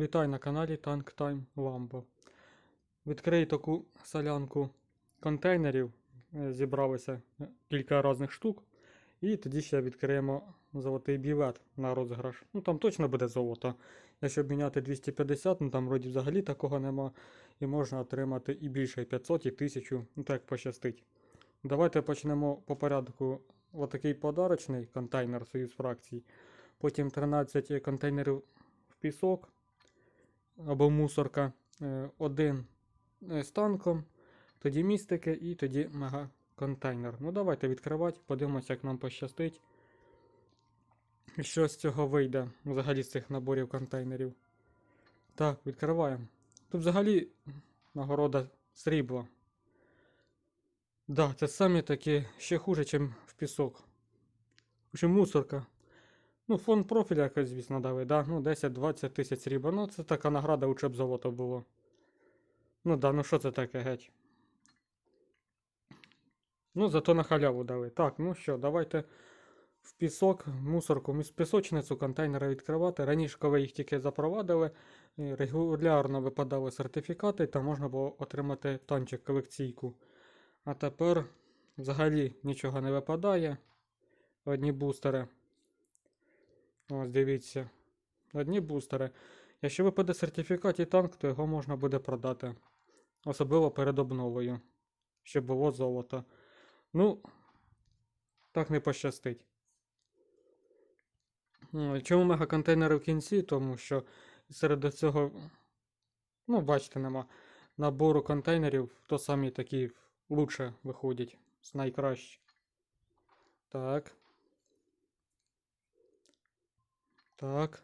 Вітаю на каналі Tank Time Lambo. Відкрию таку солянку контейнерів. Е, Зібралося е, кілька різних штук. І тоді ще відкриємо золотий білет на розіграш. Ну там точно буде золото. Якщо обміняти 250, ну там вроді взагалі такого нема. І можна отримати і більше, і 500, і 1000, ну так пощастить. Давайте почнемо по порядку. Отакий подарочний контейнер Союз фракцій. Потім 13 контейнерів в пісок або мусорка. е, Один е, з танком, тоді містики і тоді мегаконтейнер. Ну давайте відкривати, подивимося, як нам пощастить. Що з цього вийде взагалі з цих наборів контейнерів. Так, відкриваємо. Тут взагалі нагорода срібла. Да, це самі такі ще хуже, ніж в пісок. Чи мусорка. Ну, фон профіля якось, звісно, дали, да? Ну, 10-20 тисяч срібла. Ну, це така награда, б золото було. Ну да, ну що це таке геть? Ну, зато на халяву дали. Так, ну що, давайте в пісок, мусорку, міс- пісочницю контейнери відкривати. Раніше, коли їх тільки запровадили, е, регулярно випадали сертифікати, та можна було отримати танчик колекційку. А тепер взагалі нічого не випадає. Одні бустери. Ось дивіться. Одні бустери. Якщо випаде сертифікат і танк, то його можна буде продати. Особливо перед обновою. Щоб було золото. Ну, так не пощастить. Ну, Чому мегаконтейнери в кінці? Тому що серед цього, ну, бачите, нема набору контейнерів, то самі такі лучше виходять. З найкраще. Так. Так.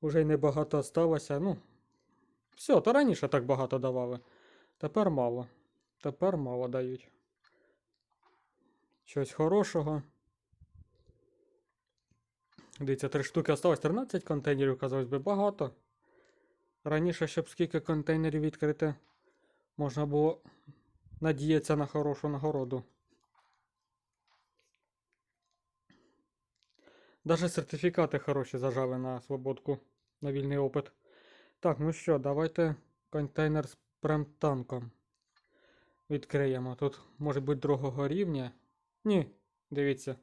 Уже й небагато осталося. Ну. Все, то раніше так багато давали. Тепер мало. Тепер мало дають. Щось хорошого. Дивіться, три штуки осталось 13 контейнерів, казалось би, багато. Раніше, щоб скільки контейнерів відкрити, можна було надіятися на хорошу нагороду. Даже сертифікати хороші зажали на свободку, на вільний опит. Так, ну що, давайте контейнер з премтанком відкриємо. Тут може бути другого рівня. Ні, дивіться.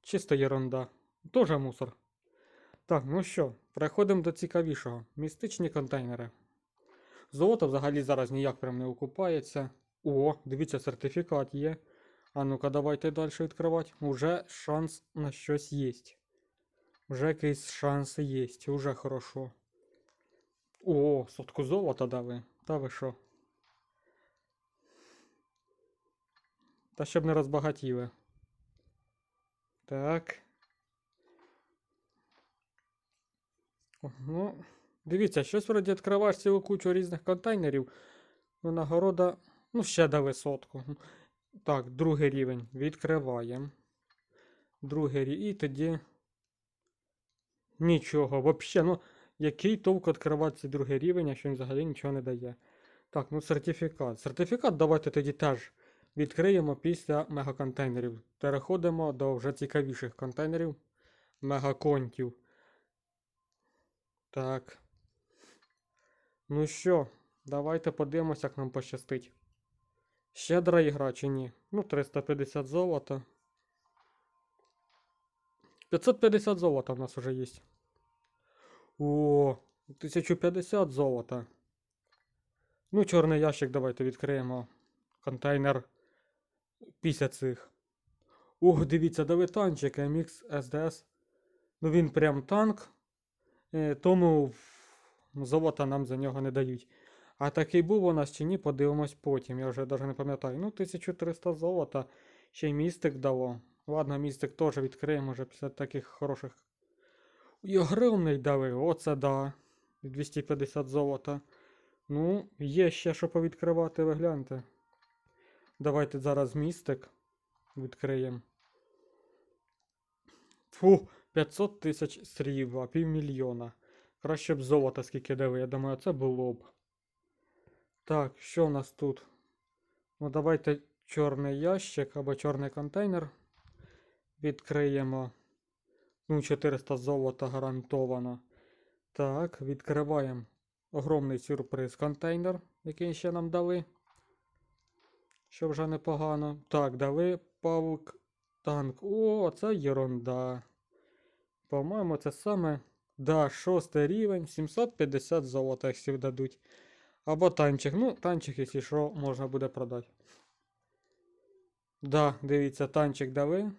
Чисто єрунда. Тоже мусор. Так, ну що, переходимо до цікавішого. Містичні контейнери. Золото взагалі зараз ніяк прям не окупається. О, дивіться, сертифікат є. А ну-ка, давайте далі відкривати. Уже шанс на щось є. Вже якийсь шанс є, уже хорошо. О, сотку золота дали. Та ви що? Та щоб не розбагатіли. Так. Ну, дивіться, щось вроді відкриваєш цілу кучу різних контейнерів. Ну, нагорода. Ну, ще дали сотку. Так, другий рівень. Відкриваємо. Другий рівень. І тоді. Нічого. Взагалі, ну, який толк відкривати другий рівень, якщо він взагалі нічого не дає. Так, ну сертифікат. Сертифікат давайте тоді теж відкриємо після мегаконтейнерів. Переходимо до вже цікавіших контейнерів. Мегаконтів. Так. Ну що, давайте подивимося, як нам пощастить. Щедра ігра чи ні? Ну, 350 золота. 550 золота в нас уже є. О, 1050 золота. Ну, чорний ящик давайте відкриємо. Контейнер після цих. Ох, дивіться, диви танчик MX SDS. Ну він прям танк. Е, тому золота нам за нього не дають. А такий був у нас чи ні, подивимось потім. Я вже навіть не пам'ятаю. Ну, 1300 золота. Ще й містик дало. Ладно, містик теж відкриємо вже після таких хороших. І огромний дали, оце да. 250 золота. Ну, є ще що повідкривати, ви гляньте. Давайте зараз містик відкриємо. Фу, 500 тисяч срібла, півмільйона. Краще б золота скільки дали, я думаю, це було б. Так, що у нас тут? Ну, давайте чорний ящик або чорний контейнер відкриємо. Ну, 400 золота гарантовано. Так, відкриваємо огромний сюрприз контейнер, який ще нам дали. Що вже непогано. Так, дали павук танк. О, це єрунда. По-моєму, це саме. Да, шостий рівень, 750 золота, якщо дадуть. Або танчик. Ну, танчик, якщо що, можна буде продати. Да, дивіться, танчик дали.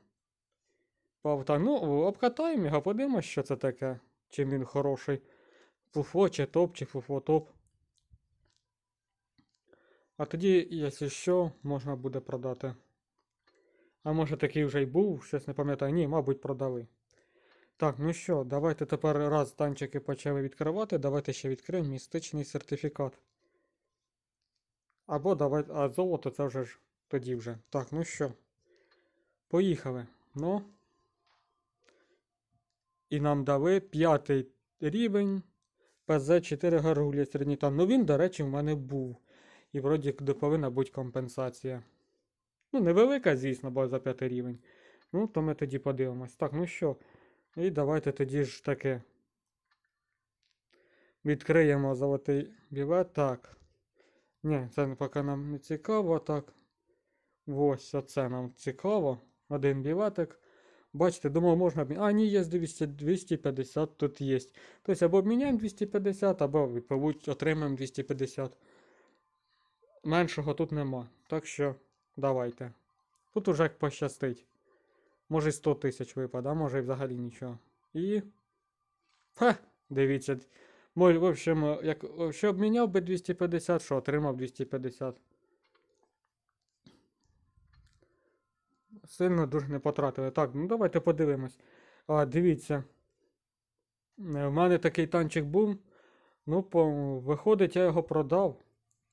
Павта. Ну, обкатаємо його, подивимось, що це таке. Чим він хороший. Фуфо чи топ, чи фуфо топ. А тоді, якщо що, можна буде продати. А може такий вже й був, щось не пам'ятаю. Ні, мабуть, продали. Так, ну що, давайте тепер раз танчики почали відкривати, давайте ще відкриємо містичний сертифікат. Або давайте. А золото це вже ж тоді вже. Так, ну що. Поїхали. Ну. І нам дали п'ятий рівень. ПЗ-4 гаргулі середній. Ну він, до речі, в мене був. І вроді повинна бути компенсація. Ну, невелика, звісно, бо за п'ятий рівень. Ну, то ми тоді подивимось. Так, ну що. І давайте тоді ж таке. Відкриємо золотий білет. Так. Ні, це поки нам не цікаво. Так. Ось оце нам цікаво. Один білетик. Бачите, думав, можна обміняти. А, ні, є 200, 250 тут є. Тобто або обміняємо 250, або відповідь отримаємо 250. Меншого тут нема. Так що давайте. Тут уже як пощастить. Може й 100 тисяч випаде, а може і взагалі нічого. І. Ха! Дивіться. Мой, в общем, як що обміняв би 250, що отримав 250. Сильно дуже не потратили. Так, ну давайте подивимось. А, дивіться. Е, В мене такий танчик був. Ну, по... виходить, я його продав.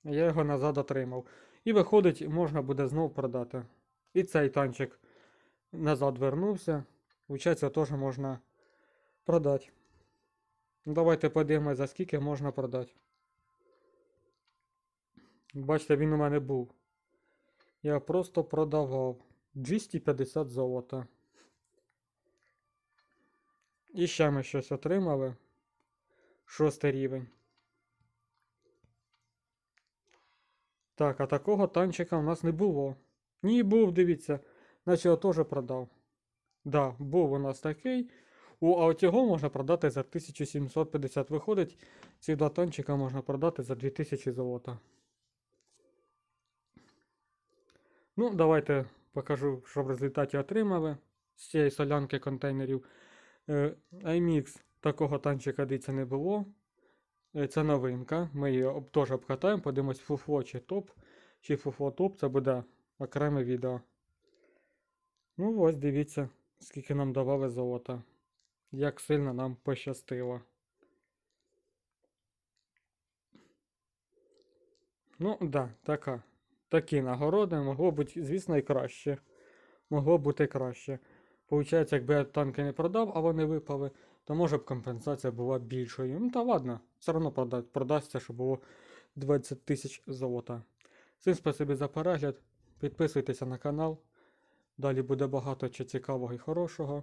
Я його назад отримав. І виходить, можна буде знову продати. І цей танчик назад вернувся. Виходить, теж можна продати. Ну, Давайте подивимось, за скільки можна продати. Бачите, він у мене був. Я просто продавав 250 золота. І ще ми щось отримали. Шостий рівень. Так, а такого танчика в нас не було. Ні, був, дивіться. Наче я теж продав. Да, був у нас такий. У, а от його можна продати за 1750. Виходить, ці два танчика можна продати за 2000 золота. Ну, давайте покажу, що в результаті отримали з цієї солянки контейнерів. Е, IMX такого танчика дивіться не було. Е, Це новинка. Ми її теж обкатаємо, подивимось фуфло чи топ. Чи фуфло топ, це буде окреме відео. Ну ось дивіться, скільки нам давали золота. Як сильно нам пощастило. Ну, да, така. Такі нагороди могло бути, звісно, і краще. Могло бути краще. Получається, якби я танки не продав, а вони випали, то може б компенсація була більшою. Ну та ладно, все одно прода... продасться, щоб було 20 тисяч золота. Всім спасибі за перегляд. Підписуйтеся на канал. Далі буде багато чи цікавого і хорошого.